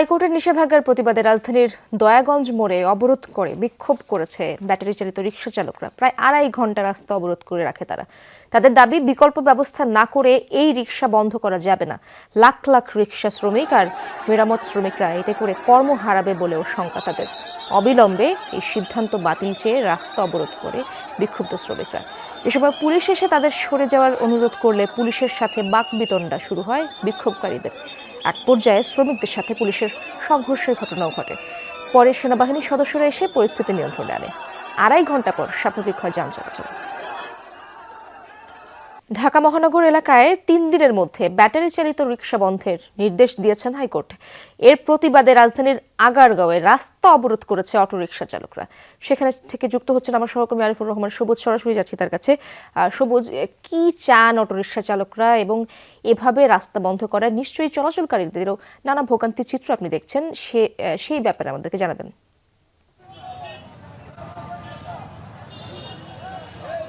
হাইকোর্টের নিষেধাজ্ঞার প্রতিবাদে রাজধানীর দয়াগঞ্জ মোড়ে অবরোধ করে, বিক্ষোভ করেছে ব্যাটারি চালিত রিক্সা চালকরা প্রায় আড়াই ঘণ্টা রাস্তা অবরোধ করে রাখে তারা। তাদের দাবি, বিকল্প ব্যবস্থা না করে এই রিক্সা বন্ধ করা যাবে না। লাখ লাখ রিক্সা শ্রমিক আর মেরামত শ্রমিকরা এতে করে কর্ম হারাবে বলেও শঙ্কা তাদের। অবিলম্বে এই সিদ্ধান্ত বাতিল চেয়ে রাস্তা অবরোধ করে বিক্ষুব্ধ শ্রমিকরা। এ সময় পুলিশ এসে তাদের সরে যাওয়ার অনুরোধ করলে পুলিশের সাথে বাকবিতণ্ডা শুরু হয় বিক্ষোভকারীদের। এক পর্যায়ে শ্রমিকদের সাথে পুলিশের সংঘর্ষের ঘটনাও ঘটে। পরে সেনাবাহিনীর সদস্যরা এসে পরিস্থিতি নিয়ন্ত্রণে আনে। আড়াই ঘণ্টা পর স্বাভাবিক হয় যান চলাচল ঢাকা মহানগর এলাকায় তিন দিনের মধ্যে ব্যাটারি চালিত রিক্সা বন্ধের নির্দেশ দিয়েছেন হাইকোর্ট। এর প্রতিবাদে রাজধানীর আগারগাঁওয়ে রাস্তা অবরোধ করেছে অটোরিকশা চালকরা। সেখানে থেকে যুক্ত হচ্ছেন আমার সহকর্মী আরিফুর রহমান। সবুজ, সরাসরি যাচ্ছি তার কাছে। সবুজ কি চান অটোরিকশা চালকরা এবং এভাবে রাস্তা বন্ধ করায় নিশ্চয়ই চলাচলকারীদেরও নানা ভোগান্তির চিত্র আপনি দেখছেন, সে সেই ব্যাপারে আমাদেরকে জানাবেন।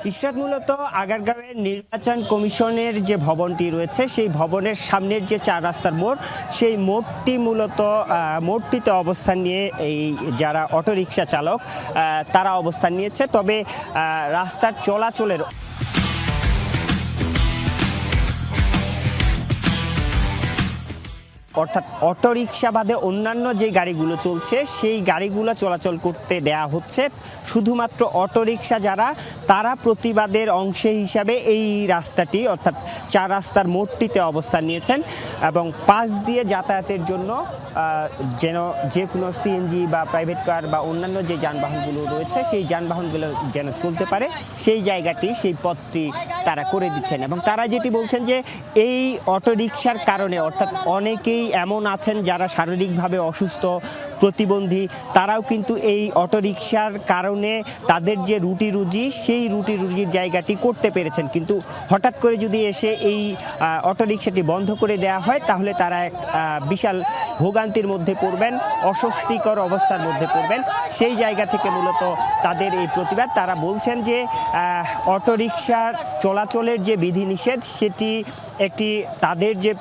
ইশরাত মূলত আগারগাঁওয়ের নির্বাচন কমিশনের যে ভবনটি রয়েছে, সেই ভবনের সামনের যে চার রাস্তার মোড়, সেই মোড়টি মূলত মোড়টিতে অবস্থান নিয়ে এই যারা অটোরিকশা চালক তারা অবস্থান নিয়েছে। তবে রাস্তার চলাচলের অর্থাৎ অটোরিকশা বাদে অন্যান্য যে গাড়িগুলো চলছে, সেই গাড়িগুলো চলাচল করতে দেয়া হচ্ছে। শুধুমাত্র অটোরিকশা যারা, তারা প্রতিবাদের অংশ হিসাবে এই রাস্তাটি, অর্থাৎ চার রাস্তার মোড়টিতে অবস্থান নিয়েছেন এবং পাশ দিয়ে যাতায়াতের জন্য যেন যে কোনো সিএনজি বা প্রাইভেট কার বা অন্যান্য যে যানবাহনগুলো রয়েছে, সেই যানবাহনগুলো যেন চলতে পারে, সেই জায়গাটি, সেই পথটি তারা করে দিচ্ছেন। এবং তারা যেটি বলছেন যে, এই অটোরিকশার কারণে, অর্থাৎ অনেকেই এমন আছেন যারা শারীরিকভাবে অসুস্থ, প্রতিবন্ধী। তারাও কিন্তু এই অটোরিকশার কারণে তাদের যে রুটি রুজি সেই রুটি রুজির জায়গাটি করতে পেরেছেন। কিন্তু হঠাৎ করে যদি এসে এই অটোরিকশাটি বন্ধ করে দেওয়া হয়, তাহলে তারা এক বিশাল ভোগান্তির মধ্যে পড়বেন অস্বস্তিকর অবস্থার মধ্যে পড়বেন। সেই জায়গা থেকে মূলত তাদের এই প্রতিবাদ। তারা বলছেন যে আহ, অটোরিকশার চলাচলের যে বিধিনিষেধ সেটি একটি তাদের যে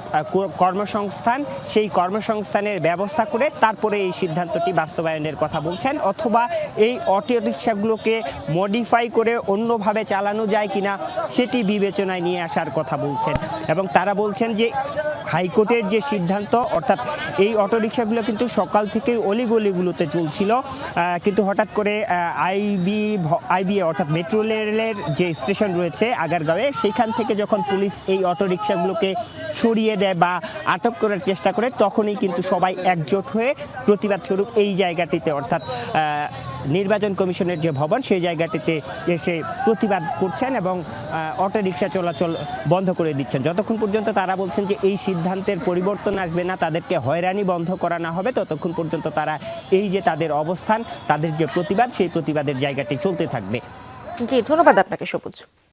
কর্মসংস্থান সেই কর্মসংস্থানের ব্যবস্থা করে তারপরে এই সিদ্ধান্তটি বাস্তবায়নের কথা বলছেন। অথবা এই অটোরিকশাগুলোকে মডিফাই করে অন্যভাবে চালানো যায় কিনা সেটি বিবেচনায় নিয়ে আসার কথা বলছেন। এবং তারা বলছেন যে হাইকোর্টের যে সিদ্ধান্ত, অর্থাৎ এই অটোরিকশাগুলো কিন্তু সকাল থেকে অলিগলিগুলোতে চলছিল কিন্তু হঠাৎ করে আইবি আইবি অর্থাৎ মেট্রো রেলের যে স্টেশন রয়েছে আগারগাঁওয়ে সেইখান থেকে যখন পুলিশ এই অটোরিকশাগুলোকে সরিয়ে দেয় বা আটক করার চেষ্টা করে, তখনই কিন্তু সবাই একজোট হয়ে প্রতিবাদ স্বরূপ এই জায়গাটিতে, অর্থাৎ নির্বাচন কমিশনের যে ভবন, সেই জায়গাটিতে এসে প্রতিবাদ করছেন এবং অটোরিকশা চলাচল বন্ধ করে দিচ্ছেন। যতক্ষণ পর্যন্ত তারা বলছেন যে এই সিদ্ধান্তের পরিবর্তন আসবে না, তাদেরকে হয়রানি বন্ধ করা না হবে, ততক্ষণ পর্যন্ত তারা এই যে তাদের অবস্থান, তাদের যে প্রতিবাদ, সেই প্রতিবাদের জায়গাটি চলতে থাকবে। জি, ধন্যবাদ আপনাকে, সবুজ।